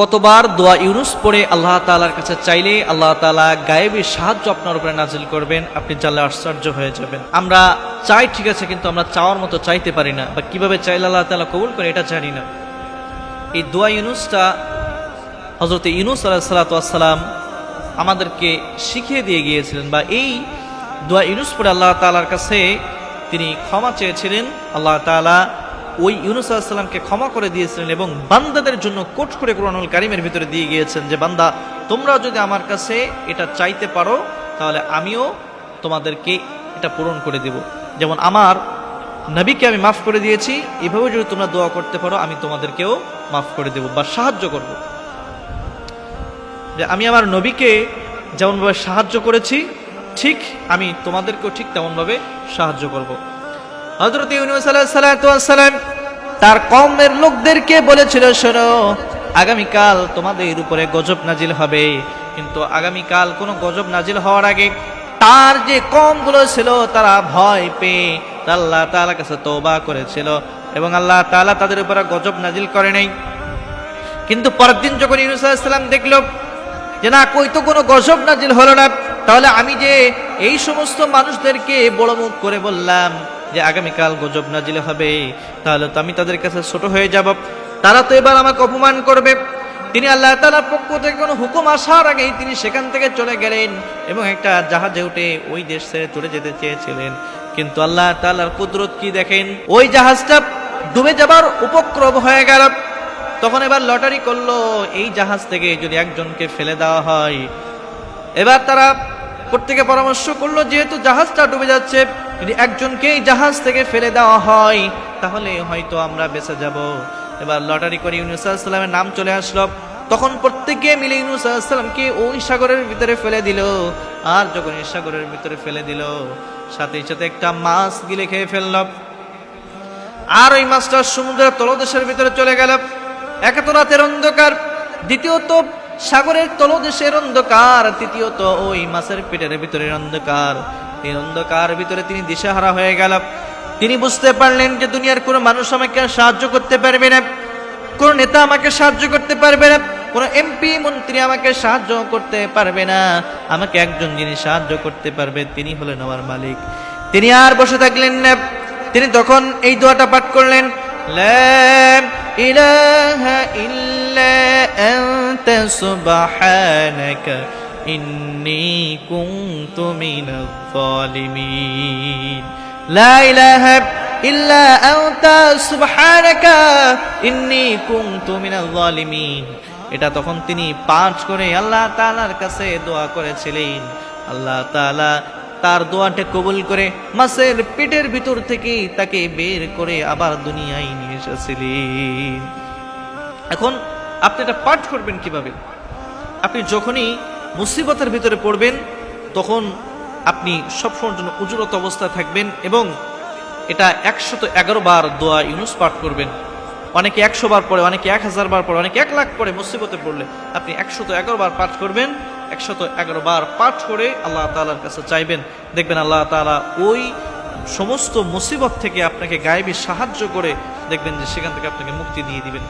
কতবার দোয়া ইউনুস পড়ে আল্লাহ তালার কাছে চাইলে আল্লাহ তালা গায়েবী সাহায্য আপনার উপরে নাজিল করবেন, আপনি জানলে আশ্চর্য হয়ে যাবেন। আমরা চাই ঠিক আছে, কিন্তু আমরা চাওয়ার মতো চাইতে পারি না। বা কীভাবে চাইলে আল্লাহ তালা কবুল করে এটা জানি না। এই দোয়া ইউনুসটা হজরত ইউনুস আলাহ সালাতাম আমাদেরকে শিখিয়ে দিয়ে গিয়েছিলেন বা এই দোয়া ইউনুস পরে আল্লাহ তালার কাছে তিনি ক্ষমা চেয়েছিলেন। আল্লাহ তালা ওই ইউনুস আলাহিসাল্লামকে ক্ষমা করে দিয়েছিলেন এবং বান্দাদের জন্য কোট করে কোরআনুল কারিমের ভিতরে দিয়ে গিয়েছেন যে, বান্দা, তোমরা যদি আমার কাছে এটা চাইতে পারো, তাহলে আমিও তোমাদেরকে এটা পূরণ করে দেব। যেমন আমার নবীকে আমি মাফ করে দিয়েছি, এভাবে যদি তোমরা দোয়া করতে পারো, আমি তোমাদেরকেও মাফ করে দেব বা সাহায্য করব। যে, আমি আমার নবীকে যেমনভাবে সাহায্য করেছি, ঠিক আমি তোমাদেরকেও ঠিক তেমনভাবে সাহায্য করব। হজরত ইউনুস সালাম তার কমের লোকদেরকে বলেছিল, শোনো, আগামীকাল তোমাদের উপরে গজব নাজিল হবে। কিন্তু আগামীকাল কোনো গজব নাজিল হওয়ার আগে তার যে কমগুলো ছিল, তারা ভয় পেয়ে আল্লাহ তাআলার কাছে তওবা করেছিল এবং আল্লাহ তালা তাদের উপরে গজব নাজিল করে নাই। কিন্তু পরের দিন যখন ইউনুস আলাইহিস দেখল যে, না, কই তো কোনো গজব নাজিল হলো না, তাহলে আমি যে এই সমস্ত মানুষদেরকে বড় মুখ করে বললাম যে আগামীকাল গজব নাজিল হবে, তাহলে তো আমি তাদের কাছে ছোট হয়ে যাব। তারা তো এবার আমাকে অপমান করবে। তিনি আল্লাহ তালার পক্ষ থেকে কোনো হুকুম আসার আগেই তিনি সেখান থেকে চলে গেলেন এবং একটা জাহাজে উঠে ওই দেশ ছেড়ে চলে যেতে চেয়েছিলেন। কিন্তু আল্লাহ তালার কুদরত কি দেখেন? ওই জাহাজটা ডুবে যাবার উপক্রম হয়ে গেল। তখন এবার লটারি করল, এই জাহাজ থেকে যদি একজনকে ফেলে দেওয়া হয়। এবার তারা প্রত্যেকে পরামর্শ করল, যেহেতু জাহাজটা ডুবে যাচ্ছে যদি একজনকেই জাহাজ থেকে ফেলে দেওয়া হয়, তাহলে হয়তো আমরা বেঁচে যাব। এবার লটারি করে ইউনুস সাল্লামের নাম চলে আসলো। তখন প্রত্যেকে মিলে ইউনুস সাল্লামকে ওই সাগরের ভিতরে ফেলে দিল, আর যখন এই সাগরের ভিতরে ফেলে দিল, সাথে সাথে একটা মাছ গিলে খেয়ে ফেলল। আর ওই মাছটা সমুদ্রের তলদেশের ভিতরে চলে গেল। একে তো অন্ধকার, দ্বিতীয়ত সাগরের তলদেশের অন্ধকার, তৃতীয়ত ওই মাছের পেটের ভিতরের অন্ধকার। এই অন্ধকার ভিতরে তিনি দিশাহারা হয়ে গেল। তিনি বুঝতে পারলেন যে দুনিয়ার কোনো মানুষ আমাকে আর সাহায্য করতে পারবে না। কোনো নেতা আমাকে সাহায্য করতে পারবে না। কোনো এমপি মন্ত্রী আমাকে সাহায্য করতে পারবে না। আমাকে একজন যিনি সাহায্য করতে পারবে, তিনি হলেন আমার মালিক। তিনি আর বসে থাকলেন না। তিনি তখন এই দোয়াটা পাঠ করলেন ইলাহা ইল্লা إني كنت من الظالمين لا إله إلا أنت سبحانك إني كنت من الظالمين এটা তখন তিনি পাঁচ করে আল্লাহ তাআলার কাছে দোয়া করেছিলেন আল্লাহ তাআলা তার দোয়াটা কবুল করে মাছের পেটের ভিতর থেকে তাকে বের করে আবার দুনিয়ায় নিয়ে এসেছিলেন এখন আপনি এটা পাঠ করবেন কিভাবে আপনি যখনই মুসিবতের ভিতরে পড়বেন, তখন আপনি সবসময়ের জন্য উজুরত অবস্থায় থাকবেন এবং এটা একশত এগারো বার দোয়া ইউনুস পাঠ করবেন। অনেকে একশো বার পড়ে, অনেকে এক হাজার বার পড়ে, অনেকে এক লাখ পড়ে মুসিবতে পড়লে আপনি একশত এগারো বার পাঠ করবেন, একশত এগারো বার পাঠ করে আল্লাহ তালার কাছে চাইবেন। দেখবেন আল্লাহ তালা ওই সমস্ত মুসিবত থেকে আপনাকে গায়েবী সাহায্য করে দেখবেন যে সেখান থেকে আপনাকে মুক্তি দিয়ে দিবেন।